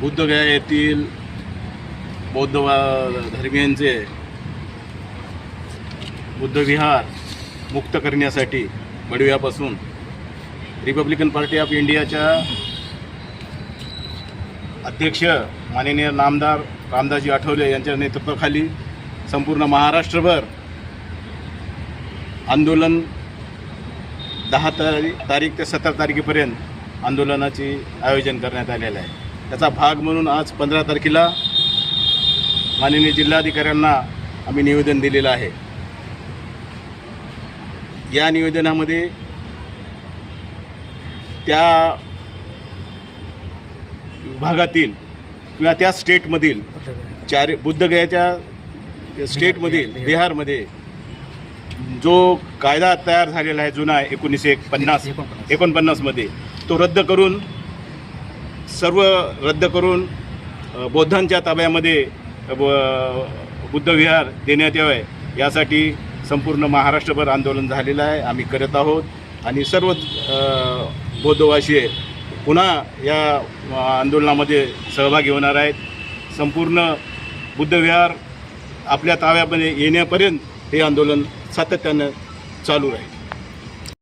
बुद्धगया येथील बौद्ध धर्मियांचे बुद्धविहार मुक्त करण्यासाठी बडव्यापासून रिपब्लिकन पार्टी ऑफ इंडियाच्या अध्यक्ष माननीय नामदार रामदासजी आठवले यांच्या नेतृत्वाखाली संपूर्ण महाराष्ट्रभर आंदोलन दहा तारीख तारीख ते सतरा तारखेपर्यंत आंदोलनाचे आयोजन करण्यात आलेलं आहे. त्याचा भाग म्हणून आज पंधरा तारखेला माननीय जिल्हाधिकाऱ्यांना आम्ही निवेदन दिलेलं आहे. या निवेदनामध्ये त्या विभागातील किंवा त्या स्टेटमधील चार बुद्धगयाच्या स्टेटमधील बिहारमध्ये जो कायदा तयार झालेला आहे जुना एकोणीसशे पन्नास एकोणपन्नासमध्ये तो रद्द करून सर्व रद्द करून बौद्धांच्या ताब्यामध्ये ब- बुद्धविहार देण्यात यावे. यासाठी संपूर्ण महाराष्ट्रभर आंदोलन झालेलं आहे. आम्ही करत आहोत. आणि सर्व बौद्धवासीय पुन्हा या आंदोलनामध्ये सहभागी होणार आहेत. संपूर्ण बुद्धविहार आपल्या ताब्यामध्ये येण्यापर्यंत हे आंदोलन सातत्यानं चालू राहील.